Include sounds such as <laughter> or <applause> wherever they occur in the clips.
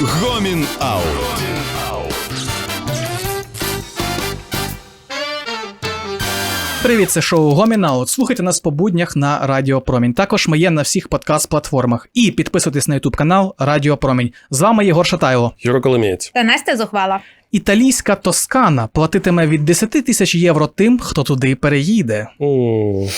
Гомін Аут. Привіт, це шоу Гомінаут. Слухайте нас по буднях на Радіо Промінь. Також ми є на всіх подкаст-платформах. І підписуйтесь на Ютуб канал Радіо Промінь. З вами Єгор Шатайло. Юро Коломієць. Та Настя зухвала. Італійська Тоскана платитиме від 10 тисяч євро тим, хто туди переїде. М,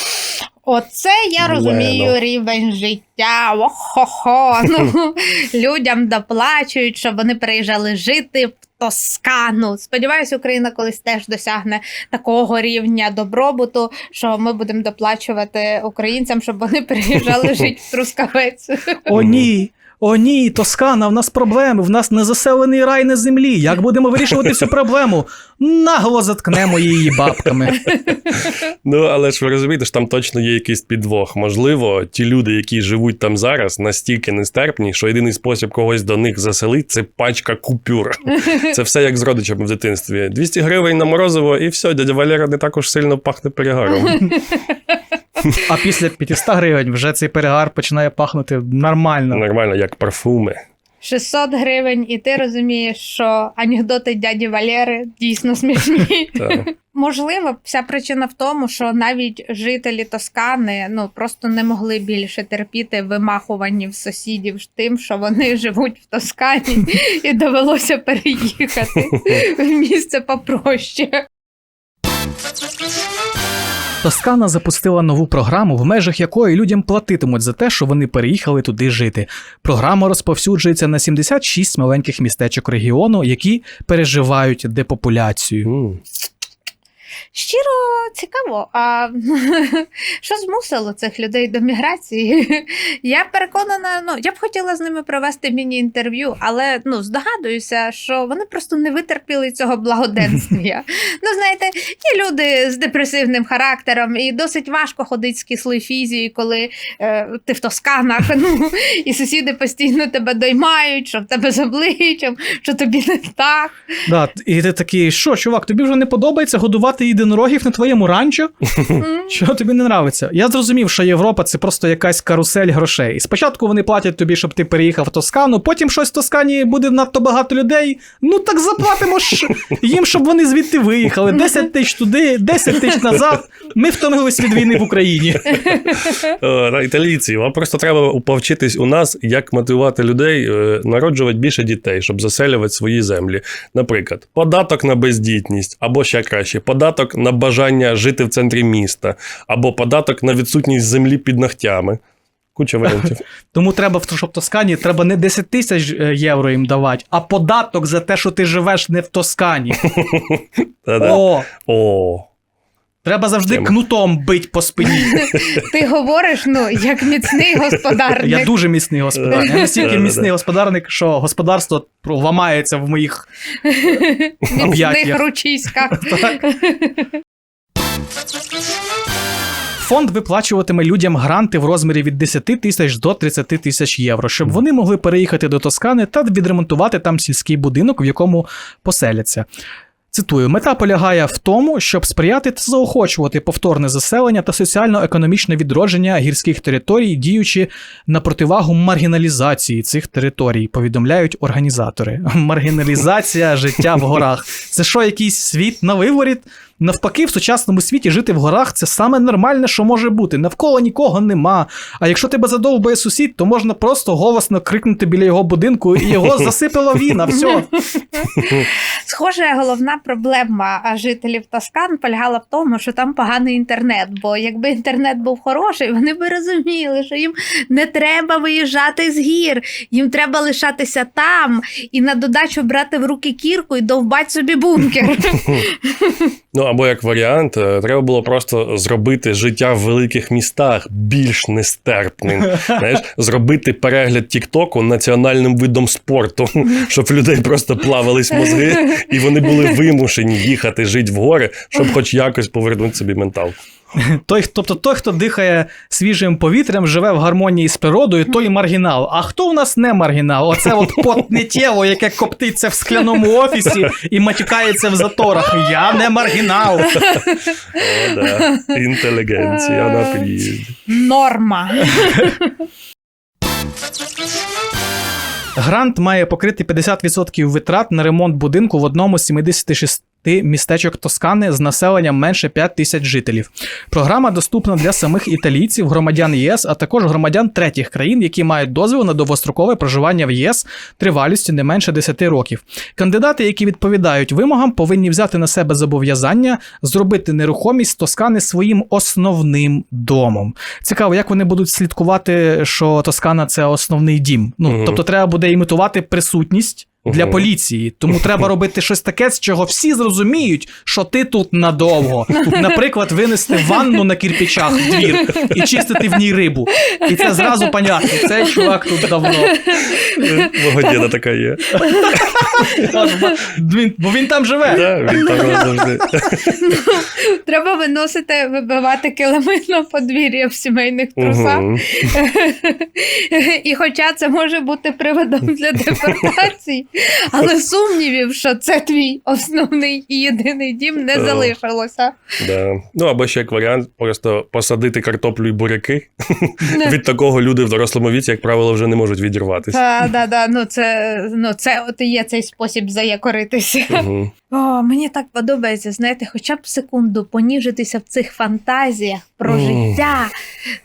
Оце я розумію рівень життя. Охо-хо. Ну, <laughs> людям доплачують, щоб вони приїжджали жити в Тоскану. Сподіваюсь, Україна колись теж досягне такого рівня добробуту, що ми будемо доплачувати українцям, щоб вони приїжджали <laughs> жити в Трускавець. О, ні! О, ні, Тоскана, в нас проблеми, в нас незаселений рай на землі. Як будемо вирішувати цю проблему? Нагло заткнемо її бабками. Ну, але ж ви розумієте, що там точно є якийсь підвох. Можливо, ті люди, які живуть там зараз, настільки нестерпні, що єдиний спосіб когось до них заселити це пачка купюр. Це все як з родичами в дитинстві. 200 гривень на морозиво, і все, дядя Валера не також сильно пахне перегаром. А після 500 гривень вже цей перегар починає пахнути нормально. Нормально, як парфуми. 600 гривень, і ти розумієш, що анекдоти дяді Валери дійсно смішні. Можливо, вся причина в тому, що навіть жителі Тоскани ну просто не могли більше терпіти вимахуванів сусідів тим, що вони живуть в Тоскані, і довелося переїхати в місце попроще. Тоскана запустила нову програму, в межах якої людям платитимуть за те, що вони переїхали туди жити. Програма розповсюджується на 76 маленьких містечок регіону, які переживають депопуляцію. Щиро цікаво, а <laughs> що змусило цих людей до міграції? <laughs> Я переконана, ну я б хотіла з ними провести міні-інтерв'ю, але ну здогадуюся, що вони просто не витерпіли цього благоденствія. <laughs> Ну, знаєте, є люди з депресивним характером, і досить важко ходити з кислою фізією, коли е, ти в Тосканах, ну і сусіди постійно тебе доймають, що в тебе з обличчям, що тобі не так. Да, і ти такий, що, чувак, тобі вже не подобається годувати єдинорогів на твоєму ранчо? Що тобі не нравиться? Я зрозумів, що Європа це просто якась карусель грошей. Спочатку вони платять тобі, щоб ти переїхав в Тоскану, потім щось в Тоскані буде надто багато людей. Ну так заплатимо ж їм, щоб вони звідти виїхали. 10 тисяч туди, 10 тисяч назад. Ми втомились від війни в Україні. Італійці, вам просто треба повчитись у нас, як мотивувати людей е, народжувати більше дітей, щоб заселювати свої землі. Наприклад, податок на бездітність, або ще краще, податок на бажання жити в центрі міста, або податок на відсутність землі під ногтями. Куча варіантів. <laughs> Тому треба, щоб в Тоскані треба не 10 тисяч е, євро їм давати, а податок за те, що ти живеш не в Тоскані. <laughs> О, треба завжди Тема. кнутом бить по спині. Ти говориш, ну як міцний <laughs> господарник. Я дуже міцний господар. Я настільки міцний господарник, що господарство ламається в моїх <laughs> міцних ручиськах. <laughs> Фонд виплачуватиме людям гранти в розмірі від 10 тисяч до 30 тисяч євро, щоб вони могли переїхати до Тоскани та відремонтувати там сільський будинок, в якому поселяться. Цитую, мета полягає в тому, щоб сприяти та заохочувати повторне заселення та соціально-економічне відродження гірських територій, діючи на противагу маргіналізації цих територій, повідомляють організатори. <laughs> Маргіналізація життя в горах. Це що, якийсь світ на виворіт? Навпаки, в сучасному світі жити в горах це саме нормальне, що може бути. Навколо нікого нема. А якщо тебе задовбає сусід, то можна просто голосно крикнути біля його будинку і його <laughs> засипало віна. Все. <laughs> Схоже, головна проблема жителів Тоскан полягала в тому, що там поганий інтернет. Бо якби інтернет був хороший, вони би розуміли, що їм не треба виїжджати з гір, їм треба лишатися там і на додачу брати в руки кірку і довбати собі бункер. <laughs> <laughs> Ну або як варіант, е, треба було просто зробити життя в великих містах більш нестерпним. <laughs> Знаєш, зробити перегляд Тіктоку національним видом спорту, щоб в людей просто плавались мозги, і вони були вимушені їхати жити в гори, щоб хоч якось повернути собі менталку. Той, тобто той, хто дихає свіжим повітрям, живе в гармонії з природою, той маргінал. А хто в нас не маргінал? Оце от потне тіло, яке коптиться в скляному офісі і матюкається в заторах. Я не маргінал. О, да. Інтелігенція на приїзді. Норма. Грант має покрити 50% витрат на ремонт будинку в одному з 76 містечок Тоскани з населенням менше 5 тисяч жителів. Програма доступна для самих італійців, громадян ЄС, а також громадян третіх країн, які мають дозвіл на довгострокове проживання в ЄС тривалістю не менше 10 років. Кандидати, які відповідають вимогам, повинні взяти на себе зобов'язання зробити нерухомість Тоскани своїм основним домом. Цікаво, як вони будуть слідкувати, що Тоскана це основний дім. Ну Мгм. тобто, треба буде імітувати присутність. Для поліції, тому треба <laughs> робити щось таке, з чого всі зрозуміють, що ти тут надовго. Наприклад, винести ванну на кирпичах в двір і чистити в ній рибу. І це зразу понятно. Цей чувак тут давно. Мого діда така є. Бо він там живе. Да, він там завжди. <laughs> Треба виносити, вибивати килими на подвір'я в сімейних трусах. <laughs> І хоча це може бути приводом для депортації, але сумнівів, що це твій основний і єдиний дім, не залишилося. Да. Ну або ще як варіант, просто посадити картоплю і буряки. Від такого люди в дорослому віці, як правило, вже не можуть відірватися. Та, да, да, ну це, ну це от і є цей спосіб заякоритися. О, мені так подобається, знаєте, хоча б секунду поніжитися в цих фантазіях про життя,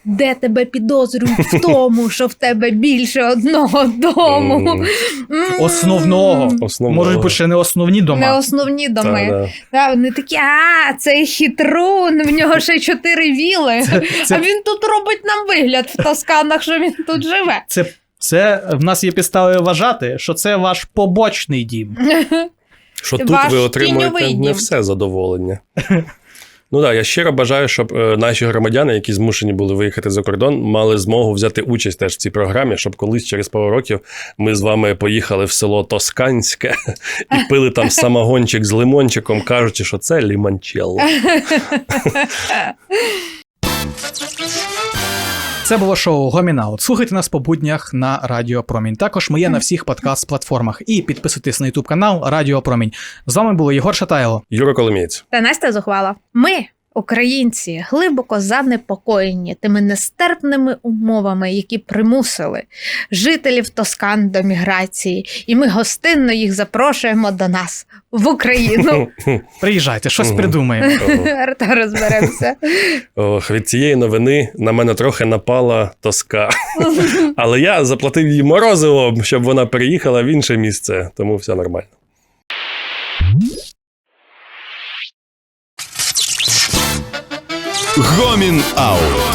де тебе підозрюють в тому, що в тебе більше одного дому. Основного. Основного. Можуть бути ще не основні Не дома. основні Та, доми. да. Да, вони такі, а, цей хитрун, в нього ще чотири віли. це- А він тут робить нам вигляд в Тосканах, що він тут живе. Це, це в нас є підстави вважати, що це ваш побочний дім. <laughs> Що тут Ваш ви отримуєте не дім. все задоволення. Ну так, я щиро бажаю, щоб е, наші громадяни, які змушені були виїхати за кордон, мали змогу взяти участь теж в цій програмі, щоб колись через пару років ми з вами поїхали в село Тосканське <laughs> і пили там самогончик з лимончиком, кажучи, що це лімончелло. <laughs> Це було шоу Гомінаут. Слухайте нас по буднях на Радіо Промінь. Також ми є на всіх подкаст-платформах. І підписуйтесь на Ютуб канал Радіо Промінь. З вами було Єгор Шатайло. Юра Коломієць. Та Настя зухвала. Ми, українці, глибоко занепокоєні тими нестерпними умовами, які примусили жителів Тоскан до міграції, і ми гостинно їх запрошуємо до нас в Україну. <laughs> Приїжджайте, щось придумаємо. <laughs> Розберемося. <laughs> Ох, від цієї новини на мене трохи напала тоска. Але я заплатив їй морозиво, щоб вона переїхала в інше місце, тому все нормально. Гомін Аут.